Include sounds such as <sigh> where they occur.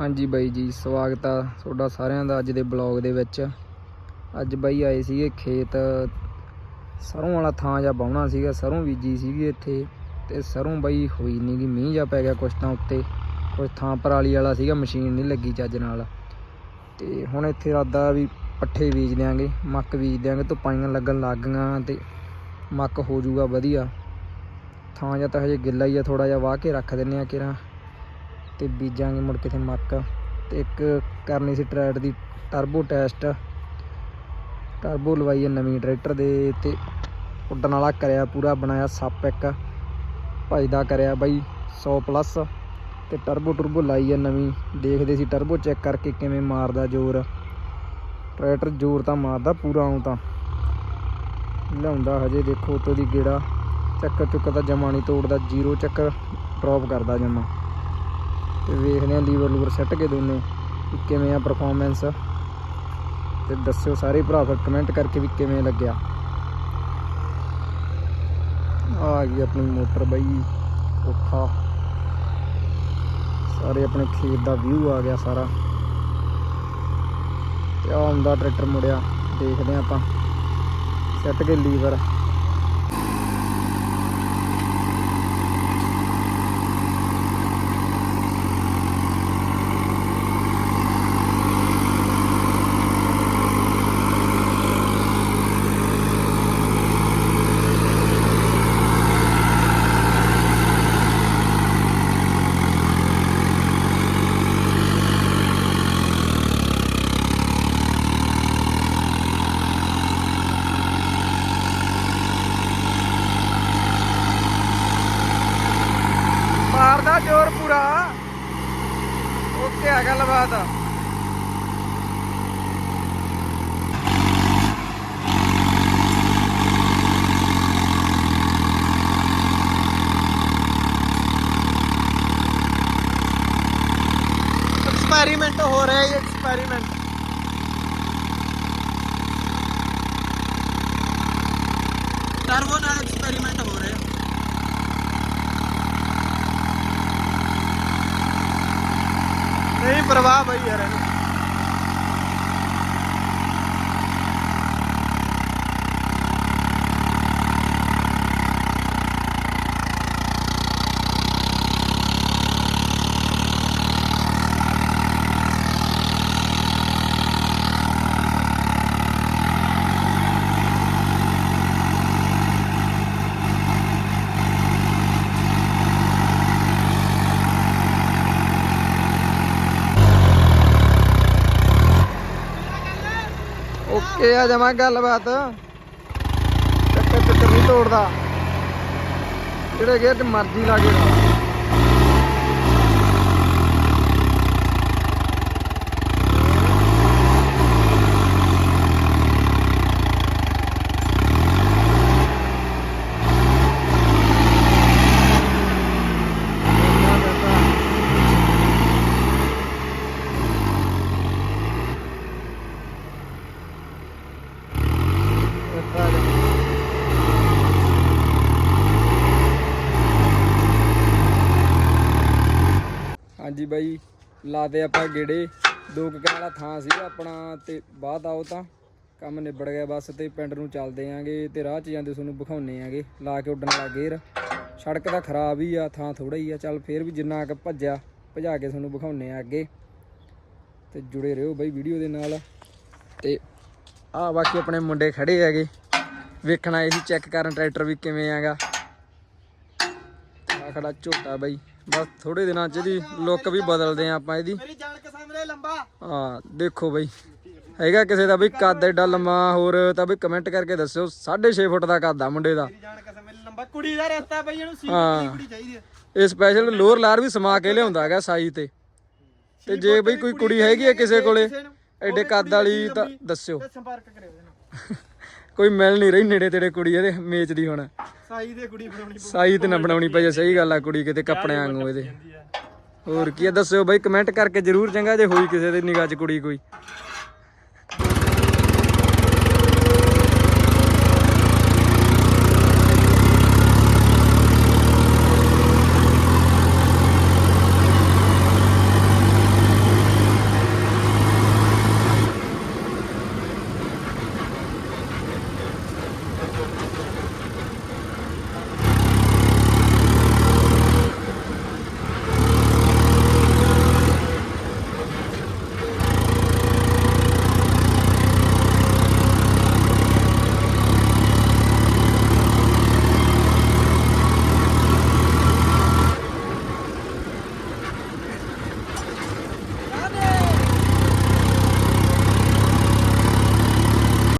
ਹਾਂਜੀ ਬਾਈ ਜੀ, ਸਵਾਗਤ ਆ ਤੁਹਾਡਾ ਸਾਰਿਆਂ ਦਾ ਅੱਜ ਦੇ ਬਲੌਗ ਦੇ ਵਿੱਚ। ਅੱਜ ਬਾਈ ਆਏ ਸੀਗੇ ਖੇਤ, ਸਰੋਂ ਵਾਲਾ ਥਾਂ ਜਾਂ ਬਾਉਣਾ ਸੀਗਾ, ਸਰੋਂ ਬੀਜੀ ਸੀਗੀ ਇੱਥੇ ਤੇ ਸਰੋਂ ਬਾਈ ਹੋਈ ਨਹੀਂ ਗੀ, ਮੀਂਹ ਜਾਂ ਪੈ ਗਿਆ ਕੁਛ ਤਾਂ ਉੱਤੇ। ਕੁਛ ਥਾਂ ਪਰਾਲੀ ਵਾਲਾ ਸੀਗਾ, ਮਸ਼ੀਨ ਨਹੀਂ ਲੱਗੀ ਚੱਜ ਨਾਲ। ਤੇ ਹੁਣ ਇੱਥੇ ਇਰਾਦਾ ਵੀ ਪੱਠੇ ਬੀਜ ਦਿਆਂਗੇ, ਮੱਕ ਬੀਜ ਦਿਆਂਗੇ ਧੁੱਪਾਂ ਲੱਗਣ ਲੱਗ ਗਈਆਂ ਤੇ ਮੱਕ ਹੋ ਜਾਊਗਾ ਵਧੀਆ। ਥਾਂ ਜਾਂ ਤਾਂ ਹਜੇ ਗਿੱਲਾ ਹੀ ਆ ਥੋੜਾ ਜਿਹਾ ਵਾਹ ਕੇ ਰੱਖ ਦਿੰਨੇ ਆ ਕਿਰਾਂ ਤੇ ਬੀਜਾਂਗੇ ਮੁੜ ਕੇ ਤੇ ਮੱਕ। ਤੇ ਇੱਕ ਕਰਨੀ ਸੀ ਟਰੈਕਟਰ ਦੀ ਟਰਬੋ ਟੈਸਟ ਟਰਬੋ ਲਵਾਈ ਹੈ ਨਵੀਂ ਟਰੈਕਟਰ ਦੇ ਤੇ ਉੱਡਣ ਵਾਲਾ ਕਰਿਆ ਪੂਰਾ, ਬਣਾਇਆ ਸੱਪ ਇੱਕ। ਭਜਦਾ ਕਰਿਆ ਬਾਈ 100 ਪਲੱਸ ਤੇ ਟਰਬੋ ਟਰਬੋ ਲਾਈ ਹੈ ਨਵੀਂ। ਦੇਖਦੇ ਸੀ ਟਰਬੋ ਚੈੱਕ ਕਰਕੇ ਕਿਵੇਂ ਮਾਰਦਾ ਜ਼ੋਰ। ਟਰੈਕਟਰ ਜ਼ੋਰ ਤਾਂ ਮਾਰਦਾ ਪੂਰਾ ਆਉਂ ਤਾਂ। ਲਿਆਉਂਦਾ ਹਜੇ ਦੇਖੋ ਉਤੋਂ ਦੀ ਗੇੜਾ। ਚੱਕਰ ਚੁੱਕਰ ਤਾਂ ਜਮਾ ਨਹੀਂ ਤੋੜਦਾ ਜ਼ੀਰੋ ਚੱਕਰ ਡ੍ਰੌਪ ਕਰਦਾ ਜਮਾ। ਤੇ ਵੇਖਦੇ ਆ ਲੀਵਰ ਲੂਵਰ ਸੈੱਟ ਕੇ ਦੋਨੇ ਕਿਵੇਂ ਆ ਪਰਫਾਰਮੈਂਸ ਤੇ ਦੱਸਿਓ ਸਾਰੇ ਭਰਾ ਫਿਰ ਕਮੈਂਟ ਕਰਕੇ ਵੀ ਕਿਵੇਂ ਲੱਗਿਆ। ਆ ਗਈ ਆਪਣੀ ਮੋਟਰ ਬਾਈ ਕੋਠਾ ਸਾਰੇ ਆਪਣੇ ਖੇਤ ਦਾ ਵਿਊ ਆ ਗਿਆ ਸਾਰਾ। ਤੇ ਆ ਹੁੰਦਾ ਟਰੈਕਟਰ ਮੁੜਿਆ, ਦੇਖਦੇ ਆ ਆਪਾਂ। ਸੈੱਟ ਕੇ ਲੀਵਰ। लगाया था। एक्सपेरिमेंट तो हो रहा है ये एक्सपेरिमेंट टर्बो एक्सपेरिमेंट ਪਰਵਾਹ ਬਈ ਯਾਰ ਇਹਨੂੰ। ਓਕੇ ਆ ਜਮਾ ਗੱਲਬਾਤ। ਚੱਕਰ ਚੱਕਰ ਨਹੀਂ ਤੋੜਦਾ। ਜਿਹੜੇ ਗੇਅਰ ਤੇ ਮਰਜ਼ੀ ਲਾਗੇ ਹਾਂਜੀ ਬਾਈ, ਲਾਦੇ ਆਪਾਂ ਗੇੜੇ। ਦੋ ਕੁ ਵਾਲਾ ਥਾਂ ਸੀਗਾ ਆਪਣਾ ਤੇ ਬਾਅਦ ਆਓ ਤਾਂ ਕੰਮ ਨਿਬੜ ਗਿਆ ਬਸ ਤੇ ਪਿੰਡ ਨੂੰ ਚੱਲਦੇ ਆਂਗੇ ਤੇ ਰਾਹ 'ਚ ਜਾਂਦੇ ਤੁਹਾਨੂੰ ਵਿਖਾਉਨੇ ਆਂਗੇ। ਲਾ ਕੇ ਉੱਡਣ ਵਾਲਾ ਗੇਰ ਸੜਕ ਤਾਂ ਖਰਾਬ ਹੀ ਆ, ਥਾਂ ਥੋੜਾ ਹੀ ਆ। ਚੱਲ ਫੇਰ ਵੀ ਜਿੰਨਾ ਕੁ ਭੱਜਿਆ, ਭਜਾ ਕੇ ਤੁਹਾਨੂੰ ਵਿਖਾਉਨੇ ਆ ਅੱਗੇ। ਤੇ ਜੁੜੇ ਰਹੋ ਬਾਈ ਵੀਡੀਓ ਦੇ ਨਾਲ। ਤੇ ਆ ਬਾਕੀ ਆਪਣੇ ਮੁੰਡੇ ਖੜੇ ਹੈਗੇ। ਵੇਖਣ ਆਏ ਸੀ, ਚੈੱਕ ਕਰਨ ਟਰੈਕਟਰ ਵੀ ਕਿਵੇਂ ਹੈਗਾ ਆ ਖੜਾ ਝੋਟਾ ਬਾਈ। ਬਸ ਥੋੜੇ ਦਿਨਾਂ ਚ ਇਹਦੀ ਲੁੱਕ ਵੀ ਬਦਲਦੇ ਆ ਆਪਾਂ ਇਹਦੀ। ਮੇਰੀ ਜਾਨ ਕੇ ਸਾਹਮਣੇ ਲੰਬਾ। ਹਾਂ ਦੇਖੋ ਬਈ। ਹੈਗਾ ਕਿਸੇ ਦਾ ਬਈ ਕੱਦ ਐਡਾ ਲੰਮਾ ਹੋਰ ਤਾਂ ਬਈ ਕਮੈਂਟ ਕਰਕੇ ਦੱਸਿਓ। 6.5 ਫੁੱਟ ਦਾ ਕੱਦ ਆ ਮੁੰਡੇ ਦਾ। ਮੇਰੀ ਜਾਨ ਕੇ ਸਾਹਮਣੇ ਲੰਬਾ। ਕੁੜੀ ਦਾ ਰਸਤਾ ਬਈ ਇਹਨੂੰ ਸੀਟ ਹਾਂ। ਵਾਲੀ ਕੁੜੀ ਚਾਹੀਦੀ ਹੈ ਇਹ ਸਪੈਸ਼ਲ ਲੋਅਰ ਲਾਰ ਵੀ ਸਮਾ ਕੇ ਲਿਆਉਂਦਾ ਹੈਗਾ ਸਾਈ ਤੇ। ਤੇ ਜੇ ਬਈ ਕੋਈ ਕੁੜੀ ਹੈਗੀ ਹੈ ਕਿਸੇ ਕੋਲੇ ਐਡੇ ਕੱਦ ਵਾਲੀ ਤਾਂ ਦੱਸਿਓ। ਸੰਪਰਕ ਕਰਿਓ <laughs> ਕੋਈ ਮਿਲ ਨਹੀਂ ਰਹੀ ਨੇੜੇ ਤੇੜੇ ਕੁੜੀ ਇਹਦੇ ਮੇਚ ਦੀ ਹੁਣ। ਸਾਈ ਦੇ ਕੁੜੀ ਬਣਾਉਣੀ ਪਊ। ਸਾਈ ਤੇ ਨਾ ਬਣਾਉਣੀ ਪਈ ਸਹੀ ਗੱਲ ਆ ਕੁੜੀ ਕਿਤੇ ਕੱਪੜਿਆਂ ਵਾਂਗੂ ਇਹਦੇ। ਜਾਂਦੀ ਆ। ਹੋਰ ਕੀ ਆ ਦੱਸਿਓ ਬਾਈ ਕਮੈਂਟ ਕਰਕੇ ਜਰੂਰ ਚੰਗਾ ਜੇ ਹੋਈ ਕਿਸੇ ਦੇ ਨਿਗਾਹ 'ਚ ਕੁੜੀ ਕੋਈ।